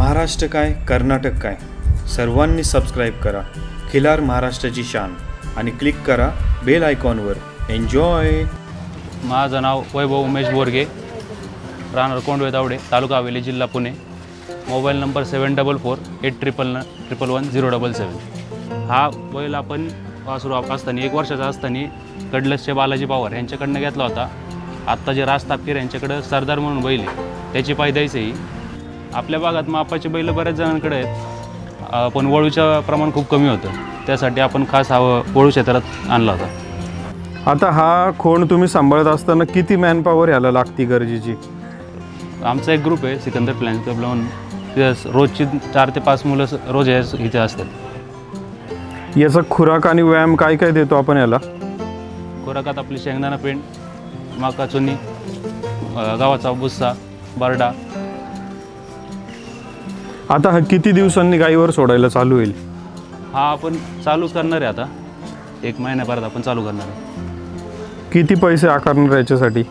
महाराष्ट्र काय कर्नाटक काय? सर्वांनी सबस्क्राईब करा. खिलार महाराष्ट्राची शान. आणि क्लिक करा बेल आयकॉनवर एन्जॉय माझं नाव वैभव उमेश बोरगे. राहणार कोंडवे तावडे तालुका हवेली जिल्हा Pune. Mobile number seven double four eight triple nine triple one zero double seven हा बैल आपण वासरू असताना एक वर्षाचा असताना कडलसचे बालाजी पवार यांच्याकडनं घेतला होता. आत्ता जे राज तापकीर यांच्याकडं सरदार म्हणून बैल आहे त्याची पायदायच आहे आपल्या भागात मापाचे बैल बऱ्याच जणांकडे आहेत. पण वळूचं प्रमाण खूप कमी होतं. त्यासाठी आपण खास हा वळू क्षेत्रात आणला होता. आता हा खोंड तुम्ही सांभाळत असताना किती मॅनपॉवर याला लागती गरजेची? आमचा एक ग्रुप आहे सिकंदर प्लॅन क्लब तिथं रोजची चार ते पाच मुलं रोज इथे असतात. याचा खुराक आणि व्यायाम काय काय देतो आपण याला? खोराकात आपली शेंगदाणा पेंड माका चुनी गावाचा बुस्सा बरडा आता हा किती दिवसांनी गाईवर सोडायला चालू होईल? हा आपण चालू करणार आहे आता. एक महिन्यापर्यंत आपण चालू करणार आहे. किती पैसे आकारणार याच्यासाठी?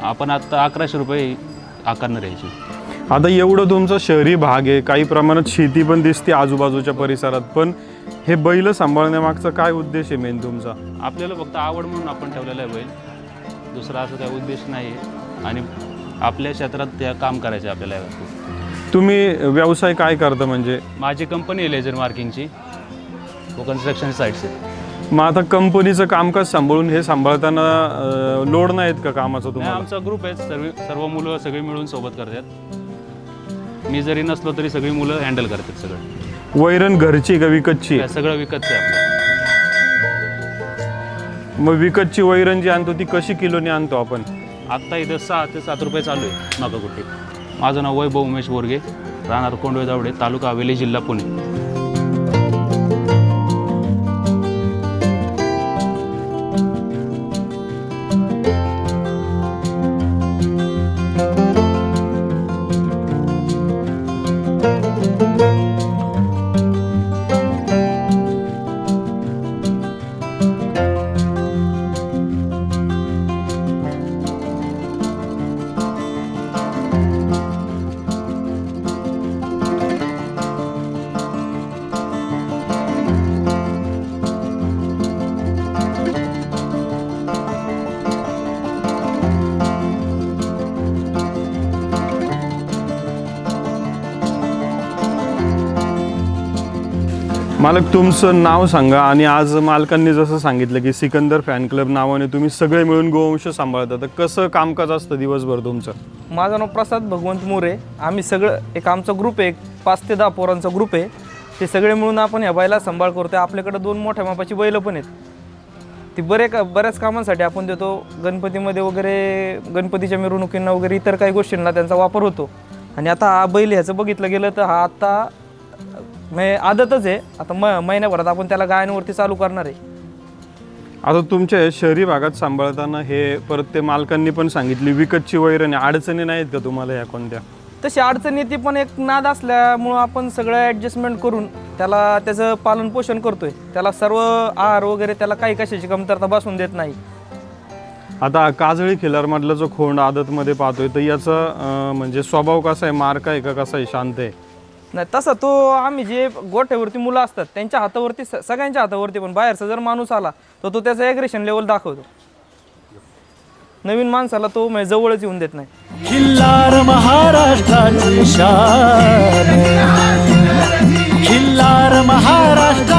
आपण आत्ता अकराशे रुपये आकारणार आहे याची. आता एवढं तुमचा शहरी भाग आहे काही प्रमाणात शेती पण दिसते आजूबाजूच्या परिसरात पण हे बैल सांभाळण्यामागचा काय उद्देश आहे मेन तुमचा? आपल्याला फक्त आवड म्हणून आपण ठेवलेलं आहे बैल. दुसरा असं काही उद्देश नाही आहे. आणि आपल्या क्षेत्रात त्या काम करायचं आहे आपल्याला. या वस्तू तुम्ही व्यवसाय काय करता म्हणजे? माझी कंपनी आहे लेझर मार्किंगची व कन्स्ट्रक्शन साईट्स आहे मग आता कंपनीचं कामकाज सांभाळून हे सांभाळताना लोड नाही आहेत का कामाचा नाही, तुम्हाला? आमचा ग्रुप आहे. सर्व सर्व मुलं सगळी मिळून सोबत करतात. मी जरी नसलो तरी सगळी मुलं हँडल करतात सगळं. वैरण घरची का विकतची? हे सगळं विकतचं आहे आपलं. मग विकतची वैरण जी आणतो ती कशी किलोने आणतो आपण? आत्ता इथं सहा ते सात रुपये चालू आहे नका कुठे माझं नाव वैभव उमेश बोरगे राहणार कोंडवे दावडे तालुका हवेली जिल्हा पुणे. मालक तुमचं नाव सांगा आणि आज मालकांनी जसं सांगितलं की सिकंदर फॅन क्लब नावाने तुम्ही सगळे मिळून गोवंश सांभाळता. तर कसं कामकाज असतं दिवसभर तुमचं? माझं नाव प्रसाद भगवंत मोरे. आम्ही सगळं एक आमचा ग्रुप आहे एक पाच ते दहा पोरांचा ग्रुप आहे. ते सगळे मिळून आपण ह्या बैला सांभाळ करतो आपल्याकडे दोन मोठ्या मापाची बैलं पण आहेत. ती बरे का बऱ्याच कामांसाठी आपण देतो. गणपतीमध्ये वगैरे गणपतीच्या मिरवणुकींना वगैरे इतर काही गोष्टींना त्यांचा वापर होतो. आणि आता हा बैल ह्याचं बघितलं गेलं तर हा आत्ता म्हणजे आदतच आहे. आता म महिन्याभरात आपण त्याला गायांवरती चालू करणार आहे. आता तुमच्या शहरी भागात सांभाळताना हे परत ते मालकांनी पण सांगितली विकतची वैरण अडचणी नाहीत का तुम्हाला या कोणत्या? तशी अडचण येते पण एक नाद असल्यामुळं आपण सगळं ॲडजस्टमेंट करून त्याला त्याचं पालन पोषण करतोय. त्याला सर्व आहार वगैरे त्याला काही कशाची कमतरता बसून देत नाही. आता काजळी खिलारमधला जो खोंड आदतमध्ये पाहतोय तर याचा अं, म्हणजे स्वभाव कसा आहे मार्क आहे का कसा आहे शांत आहे? नाही तसं तो आम्ही जे गोठ्यावरती मुलं असतात त्यांच्या हातावरती सगळ्यांच्या हातावरती पण बाहेरचा जर माणूस आला तर तो त्याचं ॲग्रेशन लेवल दाखवतो. नवीन माणसाला तो म्हणजे जवळच येऊन देत नाही. खिल्लार महाराष्ट्राची शान. खिल्लार महाराष्ट्र